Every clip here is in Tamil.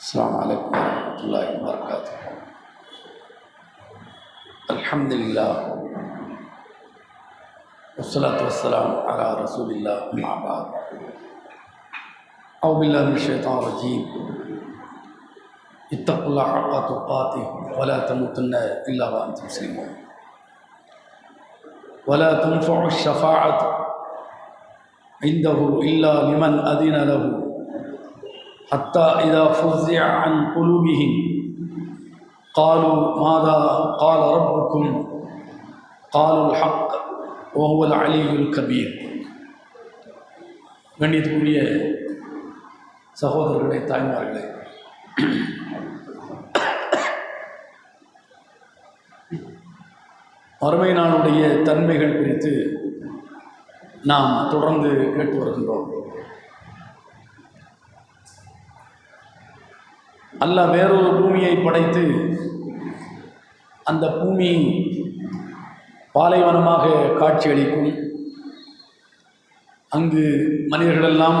السلام عليكم ورحمة الله وبركاته. الحمد لله والصلاة والسلام على رسول الله أما بعد. أعوذ بالله من الشيطان الرجيم. اتقوا الله حق تقاته ولا تموتن إلا وأنتم مسلمون. ولا تنفع الشفاعة عنده إلا لمن أذن له. حتى إذا فزع عن قلوبهم قالوا ماذا قال ربكم قالوا الحق وهو العلي الكبير கண்ணியத்துக்குரிய சகோதரர்களே தாய்மார்களே மறுமை நாளுடைய தன்மைகள் குறித்து நாம் தொடர்ந்து கேட்டு வருகின்றோம் அல்ல வேறொரு பூமியை படைத்து அந்த பூமி பாலைவனமாக காட்சியளிக்கும். அங்கு மனிதர்களெல்லாம்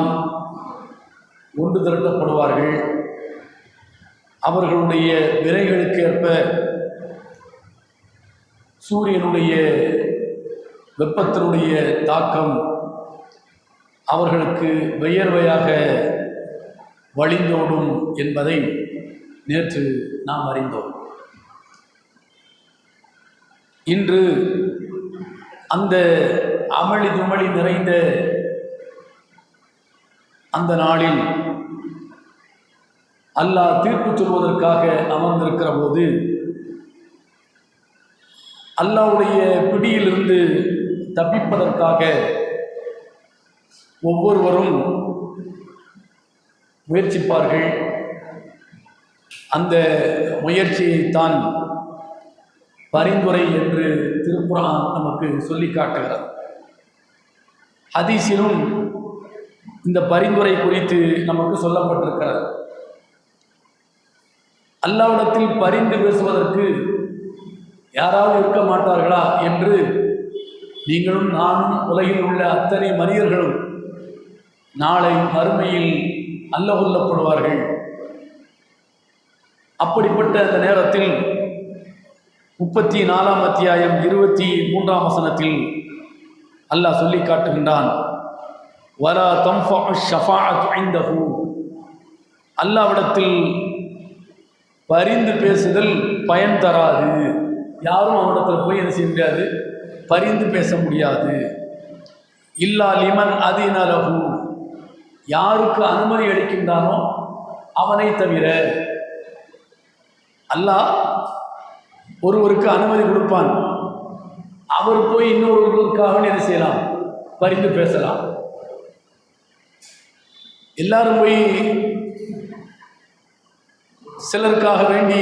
ஒன்று திரட்டப்படுவார்கள். அவர்களுடைய விரைகளுக்கேற்ப சூரியனுடைய வெப்பத்தினுடைய தாக்கம் அவர்களுக்கு வியர்வையாக வழிந்தோடும் என்பதை நேற்று நாம் அறிந்தோம். இன்று அந்த அமளி துமளி நிறைந்த அந்த நாளில் அல்லாஹ் தீர்ப்பு சொல்வதற்காக அமர்ந்திருக்கிற போது அல்லாவுடைய பிடியிலிருந்து தப்பிப்பதற்காக ஒவ்வொருவரும் முயற்சிப்பார்கள். அந்த முயற்சியை தான் பரிந்துரை என்று திருக்குறான் நமக்கு சொல்லி காட்டுகிறது. ஹதீஸிலும் இந்த பரிந்துரை குறித்து நமக்கு சொல்லப்பட்டிருக்கிறது. அல்லாவிடத்தில் பரிந்து பேசுவதற்கு யாராவது இருக்க மாட்டார்களா என்று நீங்களும் நானும் உலகில் உள்ள அத்தனை மனிதர்களும் நாளை மறுமையில் அல்ல கொல்லப்படுவார்கள் அப்படிப்பட்ட அந்த நேரத்தில் முப்பத்தி நாலாம் அத்தியாயம் இருபத்தி மூன்றாம் வசனத்தில் அல்லாஹ் சொல்லி காட்டுகின்றான். வரா தம்ஃபா ஷஃபாஅத் ஐந்தஹு அல்லாவிடத்தில் பரிந்து பேசுதல் பயன் தராது. யாரும் அவனிடத்தில் போய் என்ன செய்ய முடியாது? பரிந்து பேச முடியாது. இல்லா லிமன் அதினலகு யாருக்கு அனுமதி அளிக்கின்றானோ அவனை தவிர அல்லாஹ் ஒருவருக்கு அனுமதி கொடுப்பான். அவர் போய் இன்னொருவருக்காக என்ன செய்யலாம். பரிந்து பேசலாம். எல்லாரும் போய் சிலருக்காக வேண்டி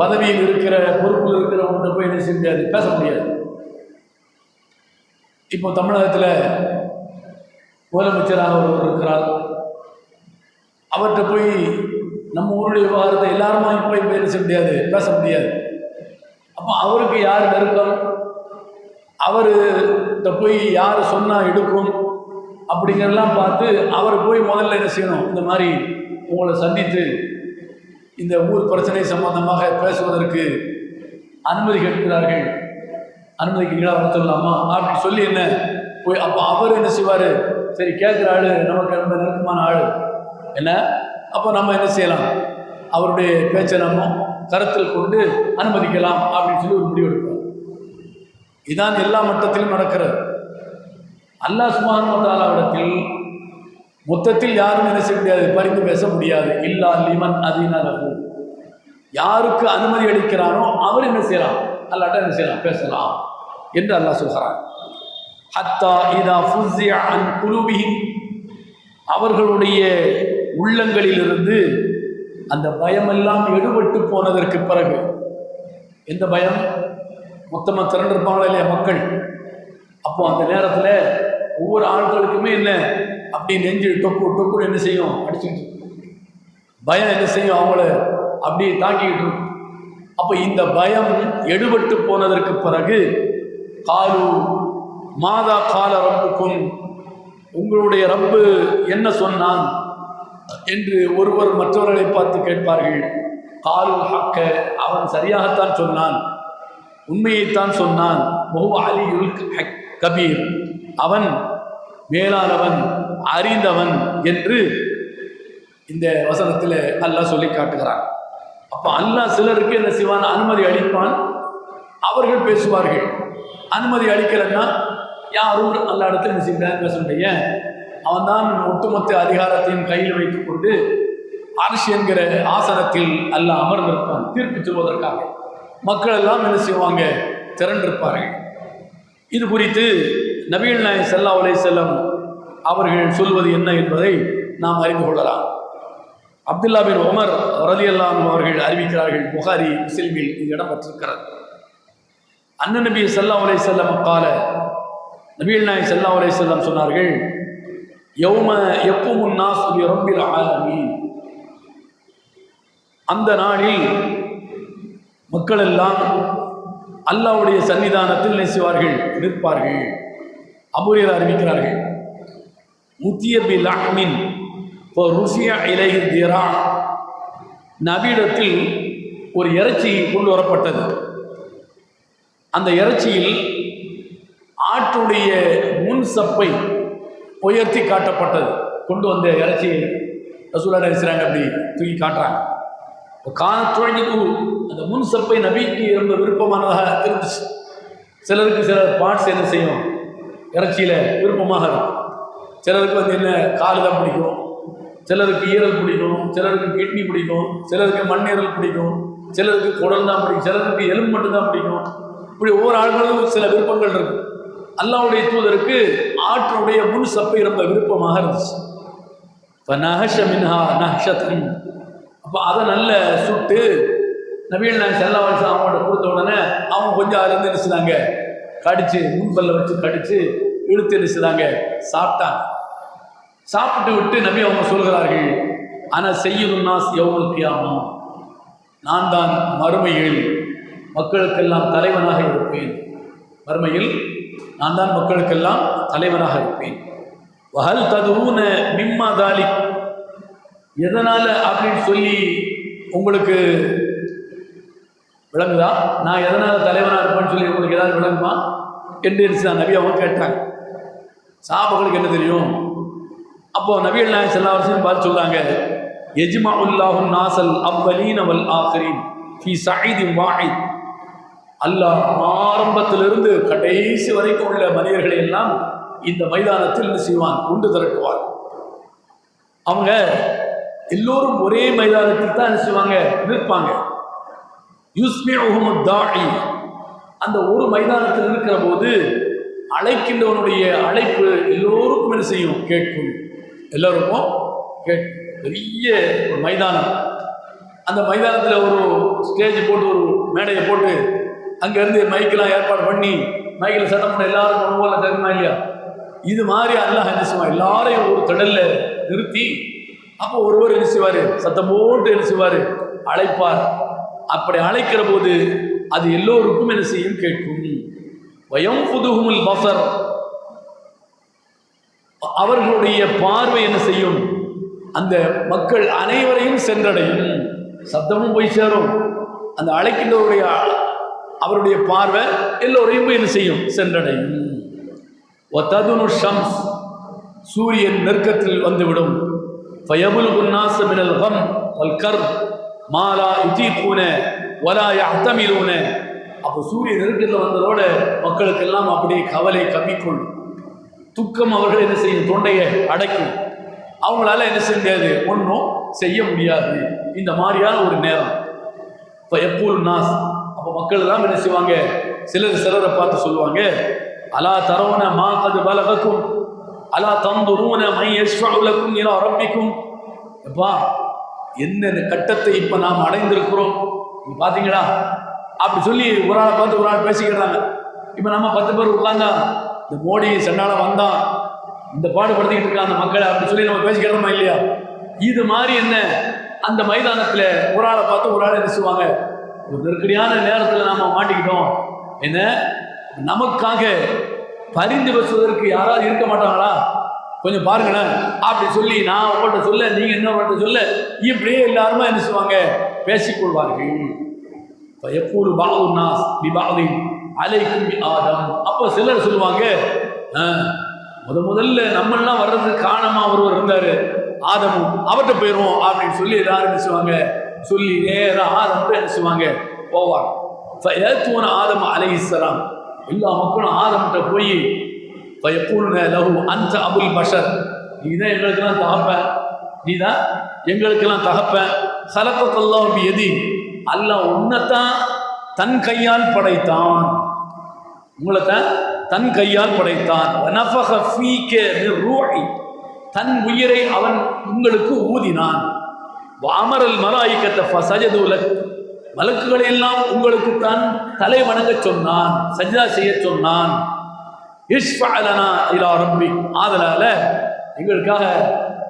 பதவியில் இருக்கிற பொறுப்பில் இருக்கிறவங்கள்ட்ட போய் என்ன செய்ய முடியாது பேச முடியாது. இப்போ தமிழகத்தில் முதலமைச்சராக ஒருவர் இருக்கிறார். அவர்கிட்ட போய் நம்ம ஊருடைய விவகாரத்தை எல்லாருமா போய் பேச முடியாது? பேச முடியாது. அப்போ அவருக்கு யார் நெருக்கம்? அவர்கிட்ட போய் யார் சொன்னால் எடுக்கும்? அப்படிங்கிறதெல்லாம் பார்த்து அவர் போய் முதல்ல என்ன செய்யணும்? இந்த மாதிரி உங்களை சந்தித்து இந்த ஊர் பிரச்சனை சம்பந்தமாக பேசுவதற்கு அனுமதி கேட்கிறார்கள். அனுமதிக்கு கீழே வர சொல்லலாமா? அப்படின்னு சொல்லி என்ன போய் அப்போ அவர் என்ன செய்வார்? சரி கேட்குற ஆள் நமக்கு ரொம்ப நெருக்கமான ஆள். என்ன? அப்போ நம்ம என்ன செய்யலாம்? அவருடைய பேச்சை நம்ம கருத்தில் கொண்டு அனுமதிக்கலாம் அப்படின்னு சொல்லி ஒரு முடிவு எடுப்பார் இதான் எல்லா மட்டத்திலும் நடக்கிறது. அல்லாஹ் சுமானவத்தாலாவிடத்தில் மொத்தத்தில் யாரும் என்ன செய்ய முடியாது பரிந்து பேச முடியாது. இல்லா லிமன் அதினலகு யாருக்கு அனுமதி அளிக்கிறானோ அவர் என்ன செய்யலாம்? அல்லாட்ட என்ன செய்யலாம்? பேசலாம் என்று அல்லாஹ் சொல்கிறான். ஹத்தா இதா ஃபுஸ்யா அன் குலுபிஹிம். அவர்களுடைய உள்ளங்களிலிருந்து அந்த பயமெல்லாம் எடுபட்டு போனதற்கு பிறகு எந்த பயம்? மொத்தமாக திரண்டிருப்பாங்களா இல்லையா மக்கள்? அப்போ அந்த நேரத்தில் ஒவ்வொரு ஆட்களுக்குமே என்ன? அப்படி நெஞ்சு டொக்கு டொக்குன்னு என்ன செய்யும்? அடிச்சுக்கிட்டு பயம் என்ன செய்யும்? அவங்கள அப்படியே தாக்கிக்கிட்டு இருக்கும். அப்போ இந்த பயம் எடுபட்டு போனதற்கு பிறகு காலு மாதா கால ரப்புக்கும் உங்களுடைய ரப்பு என்ன சொன்னான்? என்று ஒருவர் மற்றவர்களை பார்த்து கேட்பார்கள். காலுல் ஹக்க. அவன் சரியாகத்தான் சொன்னான். உண்மையைத்தான் சொன்னான். முஹு அலியுல் ஹக் கபீர். அவன் மேலானவன் அறிந்தவன் என்று இந்த வசனத்தில் அல்லாஹ் சொல்லி காட்டுகிறான். அப்போ அல்லாஹ் சிலருக்கு என்ன சிவான் அனுமதி அளிப்பான். அவர்கள் பேசுவார்கள். அனுமதி அளிக்கலைன்னா யாரும் அல்ல இடத்துல என்ன செய்ய பேச முடியும் அவன் தான் ஒட்டுமொத்த அதிகாரத்தையும் கையில் வைத்துக் கொண்டு அரசு என்கிற ஆசனத்தில் அல்ல அமர்ந்திருப்பான். தீர்ப்பு சொல்வதற்காக. மக்கள் எல்லாம் என்ன செய்வாங்க? திரண்டிருப்பார்கள். இது குறித்து நபீல் நாயக் சல்லா அலை செல்லம் அவர்கள் சொல்வது என்ன என்பதை நாம் அறிந்து கொள்ளலாம். அப்துல்லா பின் உமர் ரலி அல்லாம் அவர்கள் அறிவிக்கிறார்கள் புகாரி முஸ்லிமில் இது இடம்பெற்றிருக்கிறது. அண்ணன் நபி சல்லா அலை செல்லம் கால நபீல் நாயக் சல்லா அலை செல்லம் சொன்னார்கள் யௌம எப்பவும் நாஸ் ரப்பில் ஆலமீன். அந்த நாளில் மக்கள் எல்லாம் அல்லாவுடைய சன்னிதானத்தில் நெசுவார்கள் நிற்பார்கள். அபூரியர் அறிவிக்கிறார்கள். முத்திய பி லஹ்மின் ருசியா இலகி தீரா. நபியிடத்தில் ஒரு இறைச்சி கொண்டு வரப்பட்டது. அந்த இறைச்சியில் ஆற்றுடைய முன் சப்பை உயர்த்தி காட்டப்பட்டது. கொண்டு வந்த இறைச்சி ரசூலா நடிச்சுறாங்க அப்படி தூக்கி காட்டுறாங்க. காணத்துழைக்கு அந்த முன் சப்பை நபிக்கு ரொம்ப விருப்பமானதாக இருந்துச்சு சிலருக்கு சில பாட்ஸ் என்ன செய்யும்? இறைச்சியில் விருப்பமாக இருக்கும். சிலருக்கு வந்து என்ன கால் தான் பிடிக்கும். சிலருக்கு ஈரல் பிடிக்கும். சிலருக்கு கிட்னி பிடிக்கும். சிலருக்கு மண்ணீரல் பிடிக்கும். சிலருக்கு குடல் தான் பிடிக்கும். சிலருக்கு எலும்பு மட்டும் தான் பிடிக்கும். இப்படி ஒவ்வொரு ஆள்களும் சில விருப்பங்கள் இருக்குது அல்லாவுடைய தூதருக்கு ஆற்றனுடைய முன் சப்பை ரொம்ப விருப்பமாக இருந்துச்சு. இப்போ நஹஷ மின்ஹா நஹஷத்தன் அப்போ அதை நல்ல சுட்டு நவீன நான் செல்ல வருஷம் அவங்கள்ட்ட கொடுத்த உடனே அவங்க கொஞ்சம் அதுலேருந்து நினைச்சுதாங்க கடிச்சு முன்பல்ல வச்சு கடிச்சு இழுத்து நினைச்சுதாங்க சாப்பிட்டாங்க. சாப்பிட்டு விட்டு நபி அவங்க சொல்கிறார்கள் ஆனால் செய்யுதுன்னா எவ்வளவு கியாமா. நான் தான் மறுமையில் மக்களுக்கெல்லாம் தலைவனாக இருப்பேன். மறுமையில் நான் தான் மக்களுக்கெல்லாம் தலைவராக இருப்பேன். வஹல் ததுவுன மிம்மா தாலி எதனால் அப்படின்னு சொல்லி உங்களுக்கு விளங்குதா? நான் எதனால் தலைவனாக இருப்பேன்னு சொல்லி உங்களுக்கு ஏதாவது விளங்குமா? என்று தான் நபி அவங்க கேட்டாங்க. சாபங்களுக்கு என்ன தெரியும்? அப்போது நபிகள் நாயக் செல்லா வருஷம் பார்த்து சொல்லாங்க எஜ்மா உல்லாஹும் நாசல் அவ்வலீன் அவல் ஆஹரீன் ஃபி சயீதி வாஹித். அல்லாஹ் ஆரம்பத்திலிருந்து கடைசி வரைக்கும் உள்ள மனிதர்களை எல்லாம் இந்த மைதானத்தில் என்ன செய்வான்? உண்டு திரட்டுவார் அவங்க எல்லோரும் ஒரே மைதானத்தில் தான் என்ன செய்வாங்க? நிற்பாங்க. யுஸ்மிஉஹும் தாஇ அந்த ஒரு மைதானத்தில் இருக்கிற போது அழைக்கின்றவனுடைய அழைப்பு எல்லோருக்கும் என்ன செய்யும்? கேட்கும். எல்லோருக்கும் கேட்கும். பெரிய ஒரு மைதானம். அந்த மைதானத்தில் ஒரு ஸ்டேஜ் போட்டு ஒரு மேடையை போட்டு அங்கேருந்து மைக்கெல்லாம் ஏற்பாடு பண்ணி மைக்கில் சட்டம் பண்ண எல்லாரும் போல தருமா இல்லையா? இது மாதிரி அல்லாஹ் என்ன செய்வான்? எல்லாரையும் ஒரு திடலில் நிறுத்தி அப்போ ஒருவர் என்ன செய்வார்? சத்தம் போட்டு என்ன செய்வார்? அழைப்பார். அப்படி அழைக்கிற போது அது எல்லோருக்கும் என்ன செய்யும் கேட்கும். வயம் புதுகுமுல் பசர் அவர்களுடைய பார்வை என்ன செய்யும்? அந்த மக்கள் அனைவரையும் சென்றடையும். சத்தமும் போய் சேரும். அந்த அழைக்கின்றவருடைய அவருடைய பார்வை எல்லோரையும் போய் என்ன செய்யும்? சென்றடையும். ஒத்ததுனு ஷம்ஸ் சூரியன் நெருக்கத்தில் வந்துவிடும். ஃபயபுல் குன்னாச மினல் ஹம் வல் கர் மாலா யுதீகூன வலா யஹ்தமிலூன. அப்போ சூரிய நெருக்கத்தில் வந்ததோட மக்களுக்கெல்லாம் அப்படியே கவலை கம்மிக்கொள்ளும் துக்கம் அவர்கள் என்ன செய்யும்? தொண்டையை அடைக்கும். அவங்களால என்ன செய்ய முடியாது? ஒன்றும் செய்ய முடியாது. இந்த மாதிரியான ஒரு நேரம். இப்போ எப்பூல் நாஸ் அப்போ மக்கள் எல்லாம் என்ன செய்வாங்க? சிலர் சிலரை பார்த்து சொல்லுவாங்க அலா தரவன மா கது பலகக்கும் அலா தந்துருவன மை யஷ்ஃபுலக்கும் இலா ரப்பிக்கும். எப்பா என்னென்ன கட்டத்தை இப்போ நாம் அடைந்திருக்கிறோம்? நீ பார்த்தீங்களா அப்படி சொல்லி ஒரு ஆளை பார்த்து ஒரு ஆள் பேசிக்கிறாங்க. இப்போ நம்ம பத்து பேர் உட்காந்தா இந்த மோடி சென்னால வந்தான் இந்த பாடுபடுத்திக்கிட்டு இருக்கான் அந்த மக்களை அப்படி சொல்லி நம்ம பேசிக்கிறோமா இல்லையா? இது மாதிரி என்ன? அந்த மைதானத்தில் ஒரு ஆளை பார்த்து ஒரு ஆளை செய்வாங்க? ஒரு நெருக்கடியான நேரத்தில் நாம் மாட்டிக்கிட்டோம். என்ன? நமக்காக பரிந்து பேசுவதற்கு யாராவது இருக்க மாட்டாங்களா? கொஞ்சம் பாருங்களேன். அப்படி சொல்லி நான் உங்கள்கிட்ட சொல்ல நீங்க இன்னொருவர்கிட்ட சொல்ல இப்படியே எல்லாருமே என்ன செய்வாங்க பேசிக்கொள்வார்கள். எப்பூர் பாலு நாஸ் பி பாலி அலைக்கும் பி ஆதம். அப்போ சிலர் சொல்லுவாங்க முத முதல்ல நம்மெல்லாம் வர்றதுக்கு காரணமாக ஒருவர் இருந்தார். ஆதமும் அவர்கிட்ட போயிடுவோம் அப்படின்னு சொல்லி எல்லாரும் என்ன செய்வாங்க சொல்லி நேராக ஆதம் என்ன செய்வாங்க? போவாங்க. ஏத்துவன ஆதம் அலைஹிஸ்ஸலாம் எல்லா மக்களும் ஆதம்கிட்ட போய் ஃபயக்கூலுன லஹு அன்த அபுல் பஷர். நீ தான் எங்களுக்கெல்லாம் தகப்பேன் நீ தான் எங்களுக்கெல்லாம் தகப்பேன் சலக்கத்தல்லாம் எதி அல்ல உன்னைத்தான் தன் கையால் படைத்தான். உங்களை தன் கையால் படைத்தான். தன் உயிரை அவன் உங்களுக்கு ஊதினான். வாமரல் மலாய்க்கத்தை ஃபசஜதுலக் மலக்குகளை எல்லாம் உங்களுக்கு தான் தலை வணங்கச் சொன்னான் சஜிதா செய்ய சொன்னான். இஷ்ஃபஅலனா இலா ரப்பி. ஆதலால எங்களுக்காக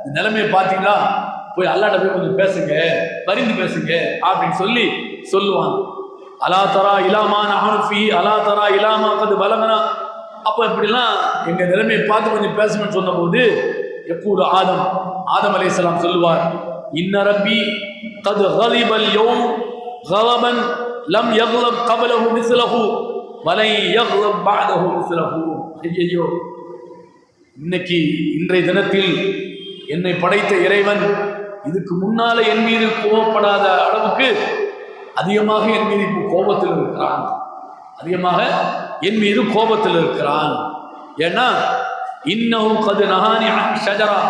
இந்த நிலைமையை பார்த்தீங்களா? போய் அல்லாட்ட போய் கொஞ்சம் பேசுங்க பரிந்து பேசுங்க அப்படின்னு சொல்லி சொல்லுவாங்க அலா தரா இலாமா நஹனுஃபி அலா தரா இலாமா கது பலகனா. அப்போ இப்படிலாம் எங்கள் நிலைமையை பார்த்து கொஞ்சம் பேசணும்னு சொன்னபோது எப்பூர் ஆதம் ஆதம் அலையாம் சொல்லுவார் இன்ன ரப்பி கது ஹலிபல் யௌம் ஹலபன் லம் யக்லப் கபலஹு மிஸ்லஹு வலை யக்லப் பாதஹு மிஸ்லஹு ஐயையோ இன்னைக்கு இன்றைய தினத்தில் என்னை படைத்த இறைவன் இதுக்கு முன்னால என் மீது கோபப்படாத அளவுக்கு அதிகமாக என் மீது இப்போ கோபத்தில் இருக்கிறான். அதிகமாக என் மீது கோபத்தில் இருக்கிறான். ஏன்னா இன்னும் கது நகானி ஷஜரா.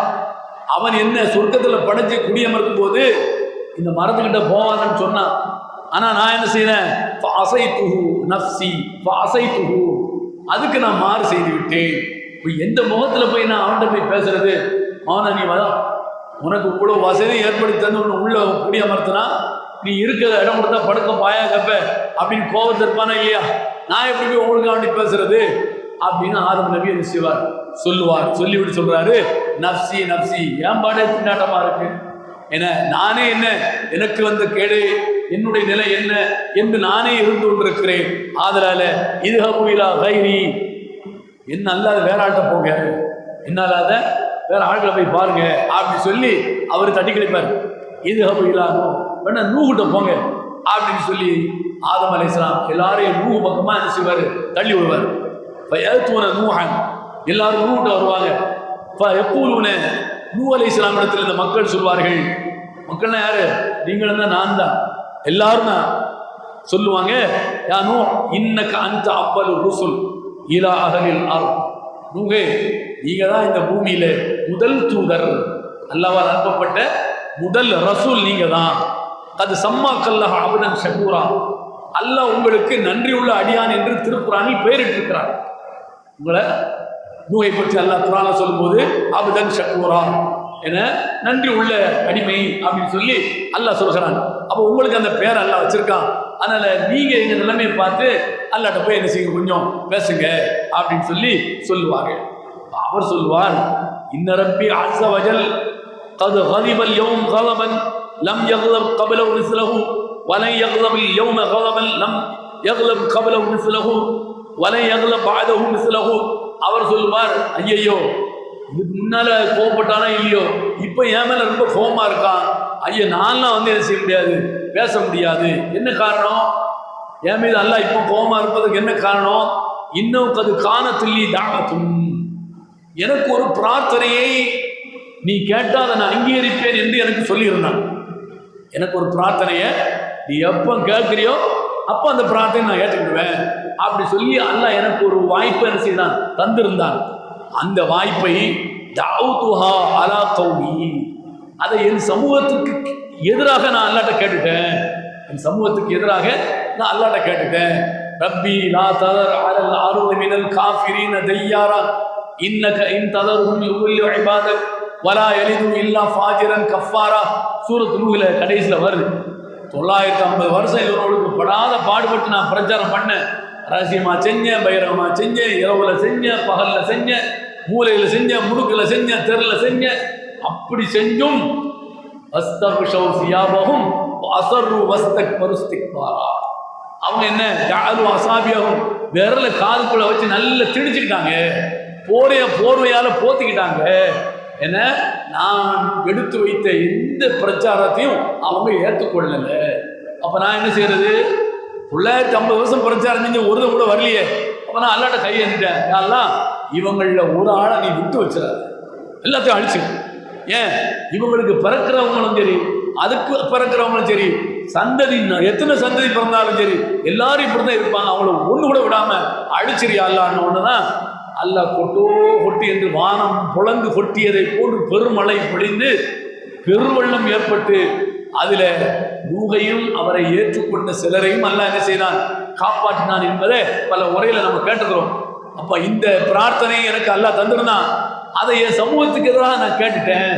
அவன் என்ன சொர்க்கத்தில் படைச்சு குடியமர்க்கும் போது இந்த மரத்துக்கிட்ட போவாதன்னு சொன்னான் ஆனால் நான் என்ன செய்கிறேன் அசை துஹு நப்சி அசை துஹு அதுக்கு நான் மாறு செய்து விட்டேன். இப்போ எந்த முகத்தில் போய் நான் அவன்கிட்ட போய் பேசுறது? அவனை நீ வர உனக்கு இவ்வளோ வசதி ஏற்படுத்தி தந்து உன்னை உள்ள குடியமர்த்தினா நீ இருக்கிற இடம் கொடுத்தா படுக்க பாயா கப்ப. அப்படின்னு கோபத்தில் இருப்பானா இல்லையா? நான் எப்படி போய் உங்களுக்கு வேண்டி பேசுறது? அப்படின்னு ஆதம் நபி என்ன செய்வார்? சொல்லுவார் சொல்லிவிட்டு சொல்றாரு நப்சி நப்சி ஏன் பாடே திண்டாட்டமா இருக்கு? என நானே என்ன? எனக்கு வந்த கேடு என்னுடைய நிலை என்ன? என்று நானே இருந்து கொண்டிருக்கிறேன். ஆதலால இது ஹபுலா கைரி. என்ன அல்லாத வேற ஆள்கிட்ட போங்க. என்ன அல்லாத வேற ஆட்களை போய் பாருங்க. அப்படின்னு சொல்லி அவர் தட்டி கிடைப்பார் இது ஹபுலா வேணா நூகிட்ட போங்க. அப்படின்னு சொல்லி ஆதம் அலைஹிஸ்ஸலாம் எல்லாரையும் நூ பக்கமாக என்ன செய்வார் தள்ளி விடுவார். இப்போ ஏத்துவன எல்லாரும் நூகிட்ட வருவாங்க. இப்போ எப்பூலுன நூ அலைஹிஸ்ஸலாம் இடத்துல இந்த மக்கள் சொல்வார்கள். மக்கள்னா யாரு? நீங்கள் தான் நான் தான். எல்லாரும் தான் சொல்லுவாங்க. யானோ இன்னக்க அந்த அப்பல் ருசுல் இலா அகலில் அர் நூகே நீங்க தான் இந்த பூமியில முதல் தூதர். அல்லாவால் அனுப்பப்பட்ட முதல் ரசூல் நீங்க தான். அது சம்மாக்கல்லாஹ் அபுதன் ஷகூரா. அல்லாஹ் உங்களுக்கு நன்றி உள்ள அடியான் என்று திருக்குறானில் பெயரிட்டிருக்கிறார் உங்களை நூகை பற்றி அல்லாஹ் குரான சொல்லும்போது அபுதன் ஷக்கூரா என நன்றி உள்ள அடிமை அப்படின்னு சொல்லி அல்லாஹ் சொல்கிறான். அப்போ உங்களுக்கு அந்த பேர் அல்லாஹ் வச்சிருக்கான். அதனால நீங்க எங்க நிலைமையை பார்த்து அல்லாட்ட போய் என்ன செய்யுங்க? கொஞ்சம் பேசுங்க அப்படின்னு சொல்லி சொல்லுவாங்க அவர் சொல்லுவார் இன்ன ரப்பி அச வஜல் கது ஹதிபல் யவும் கலபன் லம் யகுலப் கபலவு நிசிலகு வலை யகுதபில் யவும கலபன் லம் யகுலப் கபலவு நிசிலகு வலை யகுல பாதகு நிசிலகு அவர் சொல்லுவார் ஐயையோ இதுக்கு முன்னால கோவப்பட்டானா இல்லையோ? இப்போ என் மேல ரொம்ப கோபமாக இருக்கான். ஐயா நான்லாம் வந்து என்ன செய்ய முடியாது? பேச முடியாது. என்ன காரணம்? என் மீது அல்ல இப்போ கோவமா இருப்பதுக்கு என்ன காரணம்? இன்னும் அது காணத்துள்ளி தாகத்தும். எனக்கு ஒரு பிரார்த்தனையை நீ கேட்டால் அதை நான் அங்கீகரிப்பேன் என்று எனக்கு சொல்லியிருந்தான். எனக்கு ஒரு பிரார்த்தனையை நீ எப்போ கேட்குறியோ அப்போ அந்த பிரார்த்தனை நான் ஏற்றுக்கிடுவேன் அப்படி சொல்லி அல்லாஹ் எனக்கு ஒரு வாய்ப்பை என்ன செய்தான்? தந்திருந்தான். அந்த வாய்ப்பை தாவுதுஹா அலா கௌமி அதை என் சமூகத்துக்கு எதிராக நான் அல்லாட்ட கேட்டுட்டேன். என் சமூகத்துக்கு எதிராக நான் அல்லாட்ட கேட்டுட்டேன். ரப்பி லா ததர் அலல் அருள் மினல் காஃபிரீன தையாரா. இன்னக இன் ததர்ஹும் யுல்லியு இபாதக் வலா எலிது இல்லா ஃபாஜிரன் கஃபாரா. சூரத் நூகில் கடைசியில் வருது. தொள்ளாயிரத்தி ஐம்பது வருஷம் இவர்களுக்கு படாத பாடுபட்டு நான் பிரச்சாரம் பண்ணேன். ரகசியமா செஞ்சேன் பைரவமா செஞ்சேன் இரவுல செஞ்சேன் பகல்ல செஞ்சேன் மூலையில செஞ்சேன் முடுக்கில் செஞ்சேன் தெருல செஞ்சேன். அப்படி செஞ்சும் அஸ்தகுஷவ் சியாபகும் அசர்ரு வஸ்தக் பருஸ்திக்பாரா அவங்க என்ன? ஜாலு அசாபியாகும் விரல காதுக்குள்ள வச்சு நல்லா திணிச்சுக்கிட்டாங்க. போரைய போர்வையால் போத்திக்கிட்டாங்க. என்ன? நான் எடுத்து வைத்த எந்த பிரச்சாரத்தையும் அவங்க ஏற்றுக்கொள்ளலை. அப்போ நான் என்ன செய்யறது? தொள்ளாயிரத்தி ஐம்பது வருஷம் பிரச்சாரம் செஞ்சு ஒரு கூட வரலையே. அப்போ நான் அல்லாட்ட கையெழுந்துட்டேன் எல்லாம் இவங்களில் ஒரு ஆளை நீ விட்டு வச்சிடாது. எல்லாத்தையும் அழிச்சு ஏன்? இவங்களுக்கு பிறக்கிறவங்களும் சரி அதுக்கு பிறக்கிறவங்களும் சரி சந்ததி எத்தனை சந்ததி பிறந்தாலும் சரி எல்லாரும் இப்படி தான் இருப்பாங்க. அவங்கள ஒன்று கூட விடாமல் அழிச்சிரியா இல்லான்னு ஒன்று தான் அல்ல கொட்டோ கொட்டி என்று வானம் புலந்து கொட்டியதை போன்று பெருமழை பொழிந்து பெருவெள்ளம் ஏற்பட்டு அதில் நூகையும் அவரை ஏற்றுக்கொண்ட சிலரையும் அல்ல என்ன செய்தான் காப்பாற்றினான் என்பதை பல உரையில் நம்ம கேட்டுக்கிறோம் அப்போ இந்த பிரார்த்தனை எனக்கு அல்லா தந்திருந்தான் அதை என் சமூகத்துக்கு எதிராக நான் கேட்டுட்டேன்.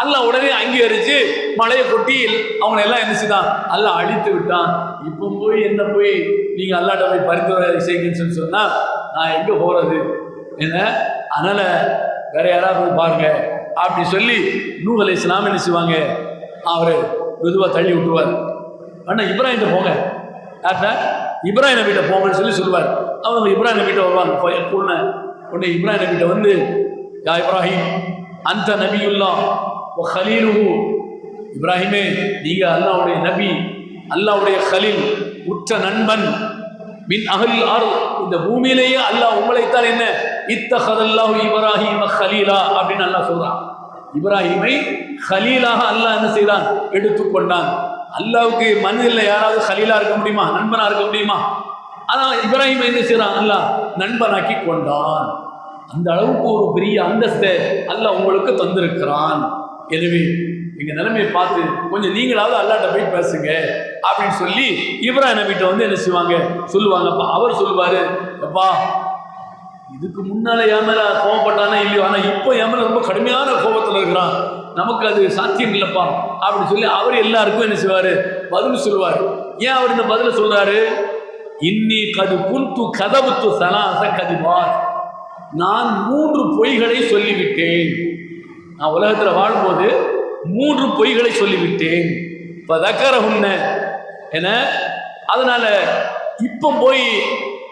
அல்ல உடனே அங்கீகரித்து மழையை கொட்டி அவங்களை எல்லாம் என்ன செய்தான்? அல்ல அழித்து விட்டான். இப்போ போய் என்ன போய் நீங்கள் அல்லாட்ட போய் பரிந்துரை செய்யுங்கன்னு சொல்லி சொன்னால் நான் எங்கே போகிறது என்ன? அதனால் வேற யாராவது போய் பாருங்க அப்படி சொல்லி நூகலை அலைஹிஸ்ஸலாம் என்ன செய்வாங்க? அவர் மெதுவாக தள்ளி விட்டுருவார். அண்ணா இப்ராஹிம்கிட்ட போங்க. யார்கிட்ட? இப்ராஹிம் நபிகிட்ட போங்கன்னு சொல்லி சொல்லுவார். அவங்க இப்ராஹிம் வீட்டை வருவாங்க. பொண்ணு உடனே இப்ராஹிம் நபிகிட்ட வந்து யா இப்ராஹிம் அந்த நபியுல்லா ஓ ஹலீலுஹு இப்ராஹிமே நீங்கள் அல்லாவுடைய நபி அல்லாவுடைய ஹலீல் உற்ற நண்பன். மின் அகலில் ஆறு இந்த பூமியிலேயே அல்லாஹ் உங்களைத்தான் என்ன? இத்தஹதல்லாஹு இப்ராஹிம ஹலீலா அப்படின்னு அல்லாஹ் சொல்றான். இப்ராஹிமை ஹலீலாக அல்லாஹ் என்ன செய்தான்? எடுத்துக்கொண்டான். அல்லாவுக்கு மனிதனில் யாராவது ஹலீலா இருக்க முடியுமா? நண்பனா இருக்க முடியுமா? ஆனால் இப்ராஹிம் என்ன செய்றான்? அல்லாஹ் நண்பனாக்கி கொண்டான். அந்த அளவுக்கு ஒரு பெரிய அந்தஸ்தை அல்லாஹ் உங்களுக்கு தந்திருக்கிறான். எனவே எங்கள் நிலைமையை பார்த்து கொஞ்சம் நீங்களாவது அல்லாட்ட போய் பேசுங்க அப்படின்னு சொல்லி இப்ராஹிம் நபிட்ட வந்து என்ன செய்வாங்க? சொல்லுவாங்கப்பா. அவர் சொல்லுவார் அப்பா இதுக்கு முன்னால் என் மேல இல்லையோ? ஆனால் இப்போ என் ரொம்ப கடுமையான கோபத்தில் இருக்கிறான். நமக்கு அது சாத்தியம் இல்லைப்பா அப்படின்னு சொல்லி அவர் எல்லாருக்கும் என்ன செய்வார்? பதில் சொல்லுவார். ஏன் அவர் இந்த பதில சொல்கிறாரு இன்னி கது குந்து கதவுத்து சலாச கதிபார் நான் மூன்று பொய்களை சொல்லிவிட்டேன். நான் உலகத்தில் வாழும்போது மூன்று பொய்களை சொல்லிவிட்டேன். இப்போ தக்கர உன்ன என அதனால் இப்போ போய்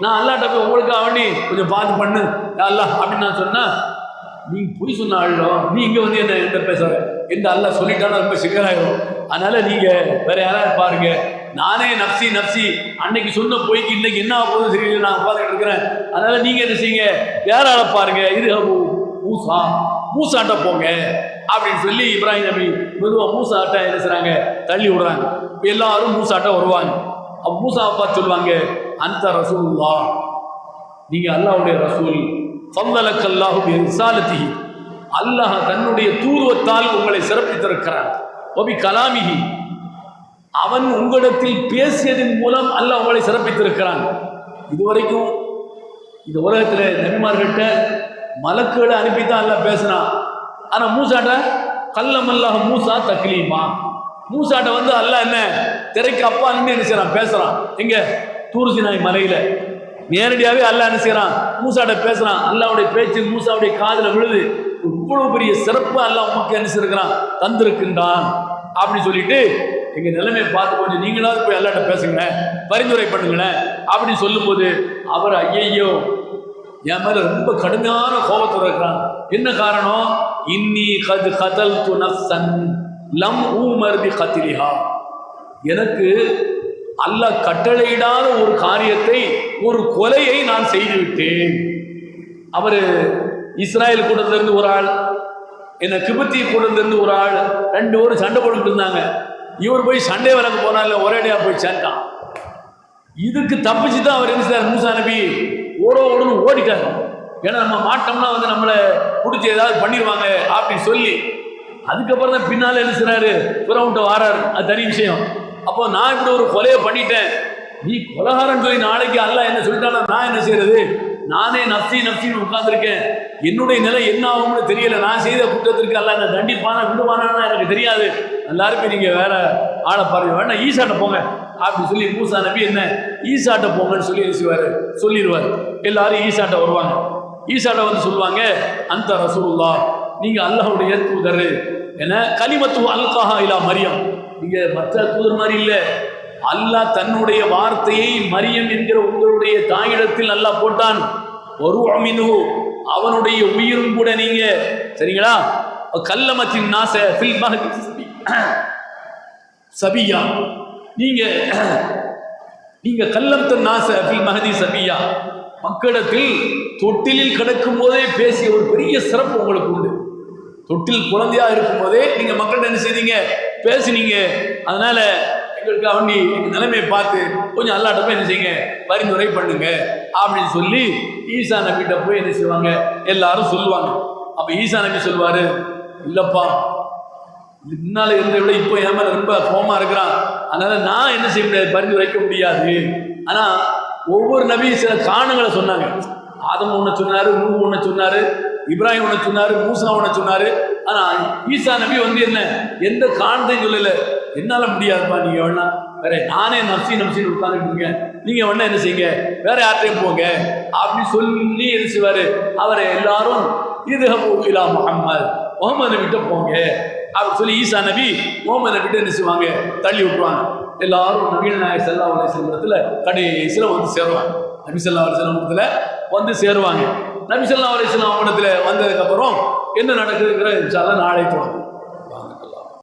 நான் அல்லாட்ட போய் உங்களுக்காக வேண்டி கொஞ்சம் பார்த்து பண்ணு. அல்லா அப்படின்னு நான் சொன்னேன் நீ பொய் சொன்ன ஆளோ நீ இங்கே வந்து என்ன என்ன பேசுற? எந்த அல்லாஹ் சொல்லிட்டாலும் ரொம்ப சிக்கலாயிடும் அதனால் நீங்கள் வேற யாராவது பாருங்க. நானே நப்சி நப்சி அன்னைக்கு சொன்ன பொய்க்கு இன்னைக்கு என்ன ஆகும் தெரியல நான் உட்காந்துட்டு இருக்கிறேன். அதனால் நீங்கள் என்ன செய்யுங்க? யாரால பாருங்க? இது மூசா. மூசாட்ட போங்க. அப்படின்னு சொல்லி இப்ராஹிம் நபி மெதுவாக மூசாட்ட என்ன செய்கிறாங்க தள்ளி விடுறாங்க. எல்லாரும் மூசாட்ட வருவாங்க. அப்ப மூசாவை பார்த்து சொல்லுவாங்க அந்த ரசூல்லா நீங்க அல்லாவுடைய ரசூல். ஃபல்லலக்கல்லாஹு விசாலத்தி அல்லாஹ் தன்னுடைய தூர்வத்தால் உங்களை சிறப்பித்திருக்கிறான். ஒபி கலாமிகி அவன் உங்களிடத்தில் பேசியதன் மூலம் அல்லாஹ் உங்களை சிறப்பித்திருக்கிறான். இதுவரைக்கும் இந்த உலகத்தில் நபிமார்கிட்ட மலக்குகளை அனுப்பி தான் அல்லாஹ் பேசினான். ஆனால் மூசாட்ட கல்லமல்லாஹ் மூசா தக்லீமா. மூசாட்ட வந்து அல்ல என்ன? திரைக்கு அப்பா நின்று என்ன செய்றான் பேசுறான். எங்க? தூர்சினாய் மலையில. நேரடியாகவே அல்லாஹ் என்ன செய்யறான்? மூசாட்ட பேசுறான். அல்லாவுடைய பேச்சு மூசாவுடைய காதில் விழுது. இவ்வளவு பெரிய சிறப்பு அல்லாஹ் உமக்கு என்ன செய்திருக்கிறான்? தந்திருக்கின்றான். அப்படின்னு சொல்லிட்டு எங்க நிலைமையை பார்த்து கொஞ்சம் நீங்களாவது போய் அல்லாட்ட பேசுங்களேன். பரிந்துரை பண்ணுங்களேன். அப்படின்னு சொல்லும்போது அவர் ஐயையோ என் மேல ரொம்ப கடுமையான கோபத்தில் இருக்கிறான். என்ன காரணம்? இன்னி கது கதல் துணசன் லம் ஊமர் பி கத்திலிஹா. எனக்கு அல்லாஹ் கட்டளையிடாத ஒரு காரியத்தை ஒரு கொலையை நான் செய்துவிட்டேன். அவர் இஸ்ராயல் கூட்டத்திலிருந்து ஒரு ஆள் என்ன கிபத்தி கூட்டத்திலிருந்து ஒரு ஆள் ரெண்டு பேரும் சண்டை போட்டுட்டு இருந்தாங்க. இவர் போய் சண்டை வழக்கு இல்லை ஒரேடியா போய் சேர்ந்தான். இதுக்கு தப்பிச்சு தான் அவர் என்ன செய்றார் மூசா நபி? ஓடோ ஓடுன்னு ஓடிட்டார். ஏன்னா நம்ம மாட்டோம்னா வந்து நம்மளை பிடிச்சி ஏதாவது பண்ணிடுவாங்க அப்படின்னு சொல்லி அதுக்கப்புறம் தான் பின்னால் என்ன செய்றாரு? பிறவுன்ட்ட வாராரு. அது தனி விஷயம். அப்போ நான் இப்படி ஒரு கொலையை பண்ணிட்டேன். நீ கொலகாரன் சொல்லி நாளைக்கு அல்ல என்ன சொல்லிட்டாலும் நான் என்ன செய்யறது நானே நப்சி நப்சின்னு உட்காந்துருக்கேன் என்னுடைய நிலை என்ன ஆகும்னு தெரியல. நான் செய்த குற்றத்திற்கு அல்ல என்ன தண்டிப்பானா விடுவானான்னு எனக்கு தெரியாது. எல்லாருக்கும் நீங்க வேற ஆளை பாருங்க. வேணா ஈசாட்ட போங்க. அப்படின்னு சொல்லி மூசா நபி என்ன? ஈசாட்ட போங்கன்னு சொல்லி என்ன செய்வாரு? சொல்லிடுவார். எல்லாரும் ஈசாட்ட வருவாங்க. ஈசாட்ட வந்து சொல்லுவாங்க அந்த ரசூல்லா நீங்க அல்லாஹுடைய தூதர். என கலிமத்து அல்காஹா இலா மரியம். நீங்க மற்ற தூதர் மாதிரி இல்லை. அல்லாஹ் தன்னுடைய வார்த்தையை மரியம் என்கிற உங்களுடைய தாயிடத்தில் அல்லாஹ் போட்டான். ஒரு அமினு அவனுடைய உயிரும் கூட நீங்க. சரிங்களா? கல்லமத்தின் நாச ஃபில் மஹதி சபி. சபியா. நீங்க நீங்க கல்லம்த நாச ஃபில் மகதி சபியா. மக்களிடத்தில் தொட்டிலில் கிடக்கும் போதே பேசிய ஒரு பெரிய சிறப்பு உங்களுக்கு உண்டு. தொட்டில் குழந்தையா இருக்கும் போதே நீங்க மக்கள்கிட்ட என்ன செய்தீங்க பேசுனீங்க. அதனால எங்களுக்கு அவங்க எங்க நிலைமையை பார்த்து கொஞ்சம் அல்லாட்ட போய் என்ன செய்யுங்க? பரிந்துரை பண்ணுங்க. அப்படின்னு சொல்லி ஈசா நபிகிட்ட போய் என்ன செய்வாங்க? எல்லாரும் சொல்லுவாங்க. அப்ப ஈசா நபி சொல்லுவாரு இல்லப்பா முன்னால இருந்த விட இப்போ என் மேல ரொம்ப கோமா இருக்கிறான். அதனால நான் என்ன செய்ய முடியாது? பரிந்துரைக்க முடியாது. ஆனா ஒவ்வொரு நபியும் சில காரணங்களை சொன்னாங்க. ஆதம் ஒன்று சொன்னார் நூ ஒன்று சொன்னார். இப்ராஹிம் ஒன்று சொன்னாரு மூசா ஒன்று சொன்னாரு. ஆனால் ஈசா நபி வந்து என்ன எந்த காரணத்தையும் சொல்லலை. என்னால் முடியாதுப்பா நீங்கள் வேணா. வேற நானே நப்சி நப்சின்னு உட்காந்துருக்கீங்க நீங்கள் வேணா என்ன செய்யுங்க வேற யார்கிட்டையும் போங்க. அப்படின்னு சொல்லி என்ன செய்வார்? அவரை எல்லாரும் இது இலா முகம்மது முகமது விட்டு போங்க. அப்படி சொல்லி ஈசா நபி முகமது விட்டு என்ன செய்வாங்க? தள்ளி விட்டுருவாங்க. எல்லாரும் நவீன நாயர் செல்லா உலக செல்வத்தில் கடைசியில் வந்து சேருவாங்க. நபி செல்லா உலக செல்வத்தில் வந்து சேருவாங்க. நபிசல்லா அலிஸ்லாம் அலை அவனத்தில் வந்ததுக்கப்புறம் என்ன நடக்குதுங்கிற இன்ஷால்லா நாளை தொடங்கும்